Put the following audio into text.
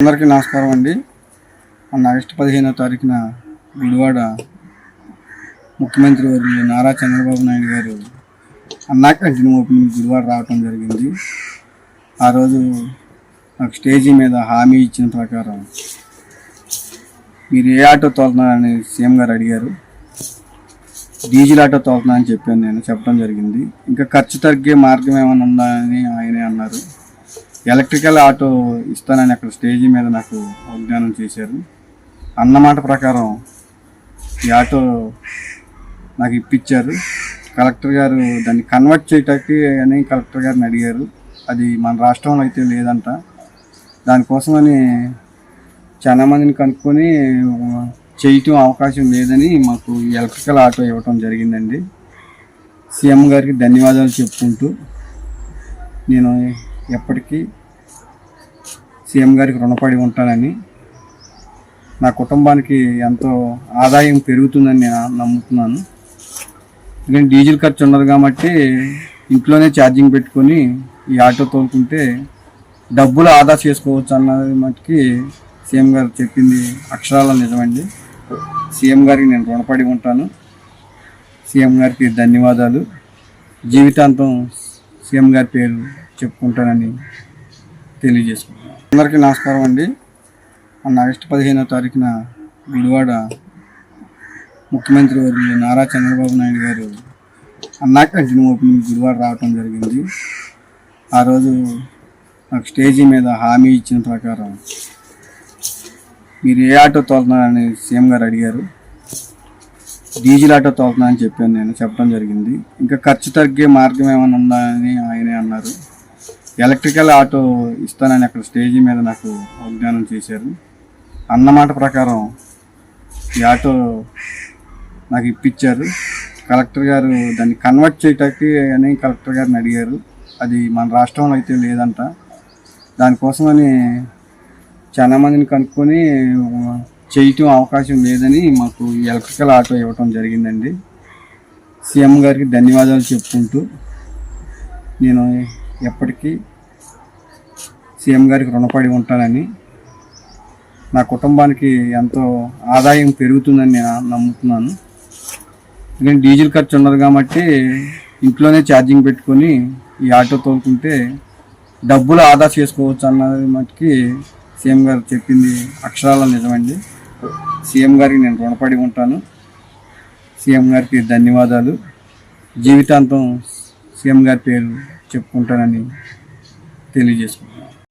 అందరికీ నమస్కారం అండి. మొన్న ఆగస్టు పదిహేనో తారీఖున గుడివాడ ముఖ్యమంత్రి వర్యులు నారా చంద్రబాబు నాయుడు గారు అన్నా కంటిన్యూ ఓపెనింగ్ గుడివాడ రావటం జరిగింది. ఆ రోజు నాకు స్టేజీ మీద హామీ ఇచ్చిన ప్రకారం మీరు ఏ ఆటో తోలుతున్నారని సీఎం గారు అడిగారు. డీజిల్ ఆటో తోలుతున్నా అని చెప్పాను నేను చెప్పడం జరిగింది. ఇంకా ఖర్చు తగ్గే మార్గం ఏమైనా ఉందా అని ఆయనే అన్నారు. ఎలక్ట్రికల్ ఆటో ఇస్తానని అక్కడ స్టేజ్ మీద నాకు వాగ్దానం చేశారు. అన్నమాట ప్రకారం ఈ ఆటో నాకు ఇప్పించారు కలెక్టర్ గారు దాన్ని కన్వర్ట్ చేయటానికి అని కలెక్టర్ గారిని అడిగారు. అది మన రాష్ట్రంలో అయితే లేదంట. దానికోసమని చాలా మందిని కనుక్కొని చేయటం అవకాశం లేదని మాకు ఎలక్ట్రికల్ ఆటో ఇవ్వటం జరిగిందండి. సీఎం గారికి ధన్యవాదాలు చెప్పుకుంటూ నేను ఎప్పటికీ సీఎం గారికి రుణపడి ఉంటానని నా కుటుంబానికి ఎంతో ఆదాయం పెరుగుతుందని నేను నమ్ముతున్నాను. ఎందుకంటే డీజిల్ ఖర్చు ఉండదు కాబట్టి ఇంట్లోనే ఛార్జింగ్ పెట్టుకొని ఈ ఆటో తోలుకుంటే డబ్బులు ఆదా చేసుకోవచ్చు అన్నది మటుకి సీఎం గారు చెప్పింది అక్షరాల నిజమండి. సీఎం గారికి నేను రుణపడి ఉంటాను. సీఎం గారికి ధన్యవాదాలు. జీవితాంతం సీఎం గారి పేరు చెప్పుకుంటానని తెలియజేసుకుంటున్నాను. అందరికీ నమస్కారం అండి. మొన్న ఆగస్టు పదిహేనవ తారీఖున గుడివాడ ముఖ్యమంత్రి వర్యులు నారా చంద్రబాబు నాయుడు గారు అన్నా కంటిన్యూ ఓపెనింగ్ గుడివాడ రావటం జరిగింది. ఆ రోజు నాకు స్టేజీ మీద హామీ ఇచ్చిన ప్రకారం మీరు ఏ ఆటో తోలుతున్నారని సీఎం గారు అడిగారు. డీజిల్ ఆటో తోలుతున్నా అని చెప్పాను నేను చెప్పడం జరిగింది. ఇంకా ఖర్చు తగ్గే మార్గం ఏమైనా ఉందా అని ఆయనే అన్నారు. ఎలక్ట్రికల్ ఆటో ఇస్తానని అక్కడ స్టేజీ మీద నాకు వాగ్దానం చేశారు. అన్నమాట ప్రకారం ఈ ఆటో నాకు ఇప్పించారు కలెక్టర్ గారు దాన్ని కన్వర్ట్ చేయటానికి అని కలెక్టర్ గారిని అడిగారు. అది మన రాష్ట్రంలో అయితే లేదంట. దానికోసమని చాలా మందిని కనుక్కొని చేయటం అవకాశం లేదని మాకు ఎలక్ట్రికల్ ఆటో ఇవ్వటం జరిగిందండి. సీఎం గారికి ధన్యవాదాలు చెప్పుకుంటూ నేను ఎప్పటికీ సీఎం గారికి రుణపడి ఉంటానని నా కుటుంబానికి ఎంతో ఆదాయం పెరుగుతుందని నేను నమ్ముతున్నాను. ఎందుకంటే డీజిల్ ఖర్చు ఉండదు కాబట్టి ఇంట్లోనే ఛార్జింగ్ పెట్టుకొని ఈ ఆటో తోలుకుంటే డబ్బులు ఆదా చేసుకోవచ్చు అన్నది మటుకి సీఎం గారు చెప్పింది అక్షరాల నిజమండి. సీఎం గారికి నేను రుణపడి ఉంటాను. సీఎం గారికి ధన్యవాదాలు. జీవితాంతం సీఎం గారి పేరు చెప్పుకుంటానని తెలియజేసుకుంటున్నాను.